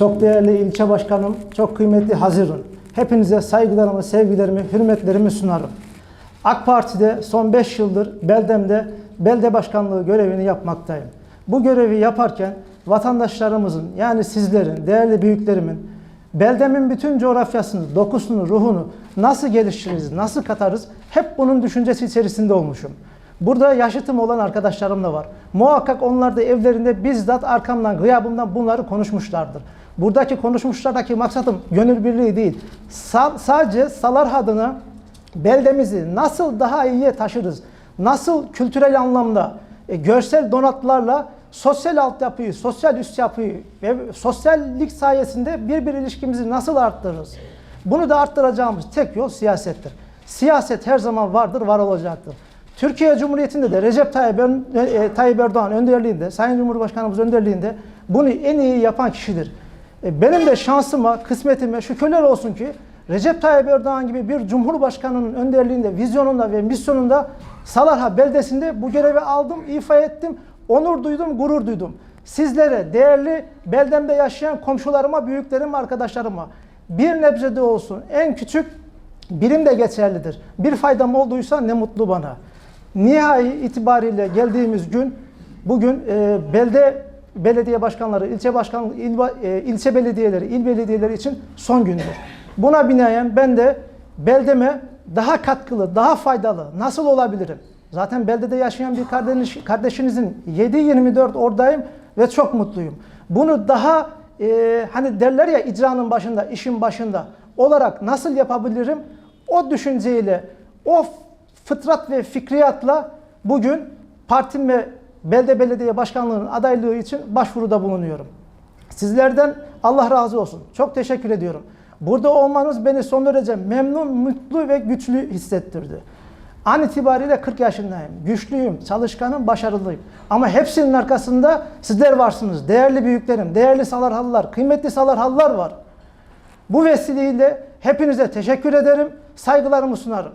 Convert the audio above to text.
Çok değerli ilçe başkanım, çok kıymetli Hazirun. Hepinize saygılarımı, sevgilerimi, hürmetlerimi sunarım. AK Parti'de son 5 yıldır beldemde belde başkanlığı görevini yapmaktayım. Bu görevi yaparken vatandaşlarımızın yani sizlerin, değerli büyüklerimin beldemin bütün coğrafyasını, dokusunu, ruhunu nasıl geliştiririz, nasıl katarız hep bunun düşüncesi içerisinde olmuşum. Burada yaşıtım olan arkadaşlarım da var. Muhakkak onlar da evlerinde bizzat arkamdan, gıyabımdan bunları konuşmuşlardır. Buradaki konuşmuşlardaki maksadım gönül birliği değil. Sa- sadece Salar adına beldemizi nasıl daha iyiye taşırız, nasıl kültürel anlamda e, görsel donatlarla sosyal altyapıyı, sosyal üst yapıyı ve sosyallik sayesinde birbir ilişkimizi nasıl arttırırız? Bunu da arttıracağımız tek yol siyasettir. Siyaset her zaman vardır, var olacaktır. Türkiye Cumhuriyeti'nde de Recep Tayyip, e, Tayyip Erdoğan önderliğinde, Sayın Cumhurbaşkanımız önderliğinde bunu en iyi yapan kişidir. E, Benim de şansıma, kısmetime şükürler olsun ki Recep Tayyip Erdoğan gibi bir Cumhurbaşkanının önderliğinde, vizyonunda ve misyonunda Salarha beldesinde bu görevi aldım, ifa ettim, onur duydum, gurur duydum. Sizlere, değerli beldemde yaşayan komşularıma, büyüklerime, arkadaşlarıma bir nebze de olsun en küçük birim de geçerlidir. Bir faydam olduysa ne mutlu bana. Nihai itibariyle geldiğimiz gün bugün e, belde belediye başkanları, ilçe başkanlığı, il, e, ilçe belediyeleri, il belediyeleri için son gündür. Buna binaen ben de beldeme daha katkılı, daha faydalı nasıl olabilirim? Zaten beldede yaşayan bir kardeş, kardeşinizin 7-24 oradayım ve çok mutluyum. Bunu daha e, hani derler ya icranın başında, işin başında olarak nasıl yapabilirim? O düşünceyle, o fıtrat ve fikriyatla bugün partim belde belediye başkanlığının adaylığı için başvuruda bulunuyorum. Sizlerden Allah razı olsun. Çok teşekkür ediyorum. Burada olmanız beni son derece memnun, mutlu ve güçlü hissettirdi. An itibariyle 40 yaşındayım. Güçlüyüm, çalışkanım, başarılıyım. Ama hepsinin arkasında sizler varsınız. Değerli büyüklerim, değerli Salarhalılar, kıymetli Salarhalılar var. Bu vesileyle hepinize teşekkür ederim, saygılarımı sunarım.